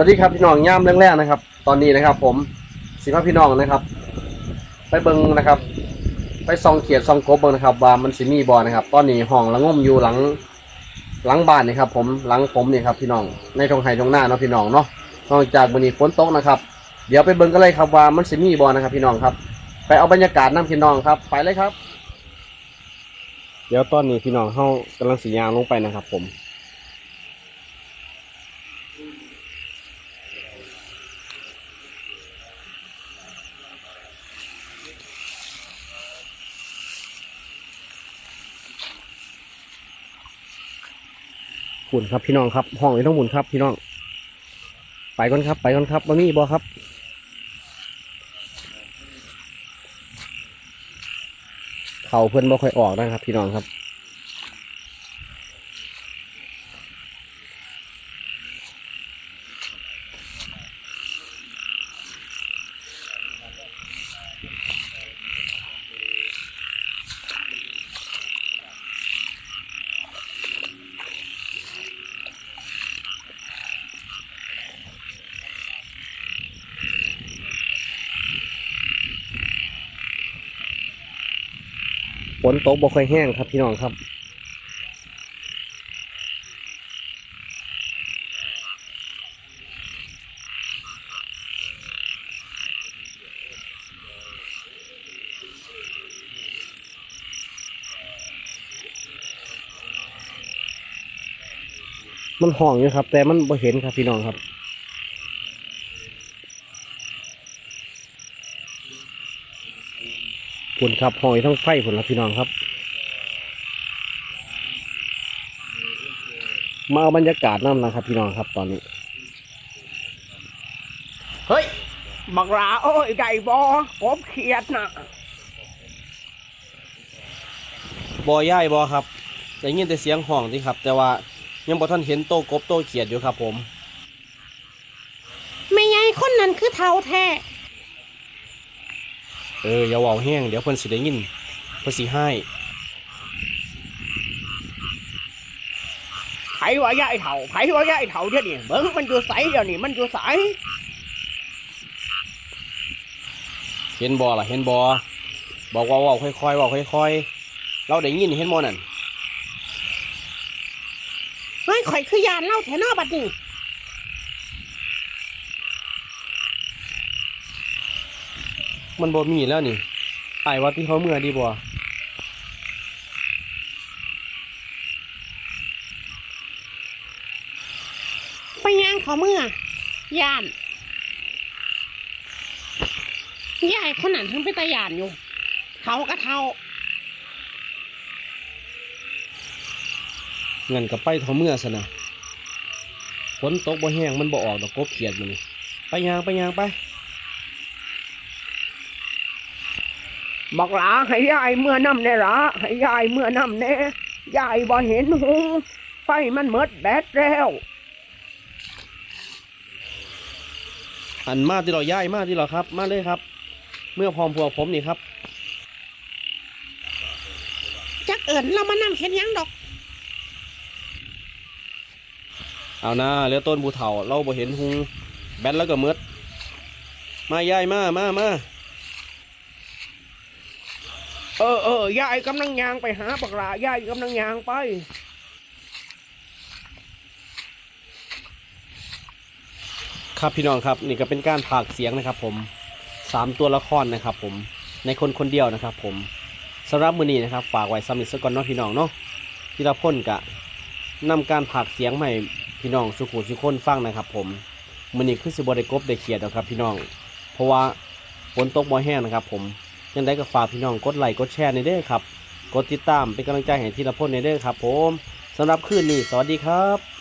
วัสดีครับพี่น้องย่ามแรกๆนะครับ ตอนนี้นะครับ ผมสิพาพี่น้องนะครับ ไปเบิ้งนะครับ ไปซองเขียดซองกบเบิ้งนะครับว่ามันสิมีบอนะครับ ตอนนี้ห้องละง่มอยู่หลังหลังบ้านนี่ครับ ผมหลังผมนี่ครับพี่น้องในทงไห้ทงหน้าเนาะพี่น้องเนาะนอกจากวันนี้ฝนตกนะครับ เดี๋ยวไปเบิ้งกันเลยครับว่ามันสิมีบอนะครับ พี่น้องครับ ไปเอาบรรยากาศน้ำพี่น้องครับ ไปเลยครับ เดี๋ยวตอนนี้พี่น้องเข้ากำลังสียางลงไปนะครับ ผม หมุนครับพี่น้องครับ ห้องนี้ต้องหมุนครับพี่น้อง ไปก่อนครับ ไปก่อนครับมามีบอครับเขาเพื่อนบ่ค่อยออกนะครับ พี่น้องครับ นตกบ่ค่อยแห้งครับพี่น้องครับ มันห่องอยู่ครับ แต่มันบ่เห็นครับพี่น้องครับ ผลครับหอยทั้งไฟผลละพี่น้องครับ มาเอาบรรยากาศน้ำนะครับ พี่น้องครับตอนนี้ เฮ้ยบักหลาโอ้ยได้บอกบเขียดนะบอย่ายบอครับได้ยินแต่เสียงห้องที่ครับ แต่ว่ายังบ่ท่านเห็นโตกบโตเขียดอยู่ครับผม ไม่ไงคนนั้นคือเท่าแท้ เอออย่าเว้าแห้งเดี๋ยวเพิ่นสิได้ยินเพิ่นสิให้ไผว่าย่ายเถ่าไผว่าย่ายเถ่าเดี๋ยวนี้เบิ้งมันอยู่ใสเดี๋ยวนี้มันอยู่ใสเห็นบอล่ะเห็นบอบอกว่าเว้าค่อยๆเว้าค่อยๆเราได้ยินเห็นบ่นั่นเฮ้ยข่อยคือยานเล่าแถวนอบัดนี้ มันบ่มีแล้วนี่ไอ้ายว่าที่เขาเมื่อดีบ่ไปย่างขอเมื่อยานยายคนนั้นทั้งไปตายานอยู่เท่าก็เท่าเงินกับไปเขาเมื่อซะนะฝนตกบ่แห้งมันบ่ออกดอกกบเขียดมันนี่ไปยางไปยางไป บักหลาให้ย่ายเมื่อน้ำแน่ละให้ย่ายเมื่อน้ำแน่ย่ายบ่เห็นหงไฟมันเมดแบตแล้วอันมาที่เราย้ายมาที่เราครับ มาเลยครับ เมื่อพร้อมพวกผมนี่ครับ จักเอิญเรามานำเห็นยังดอก เอานะเหลือต้นบูเถาเราบ่เห็นหุงแบนแล้วก็หมืดมาย้ายมามามา เออเออยายกำลังยางไปหาบักหลาย่ายกำลังยางไป ครับพี่น้องครับ นี่ก็เป็นการผากเสียงนะครับ ผมสามตัวละครนะครับ ผมในคนคนเดียวนะครับ ผมสำหรับมือนี้นะครับ ฝากไว้สำหรับสกอนเนาะพี่น้องเนาะที่เราพ่นกะนำการผากเสียงใหม่พี่น้องสุขุสุคนฟังนะครับ ผมมือนี้คือสิบได้กบได้เขียดแล้วครับ พี่น้อง เพราะว่าฝนตกบ่แห้งนะครับ ผม ยังไดก็ฝากพี่น้องกดไลค์กดแชร์ในเด้อครับ กดติดตามเป็นกำลังใจให้ทีละพ่นในเด้อครับ ผมสำหรับคืนนี้สวัสดีครับ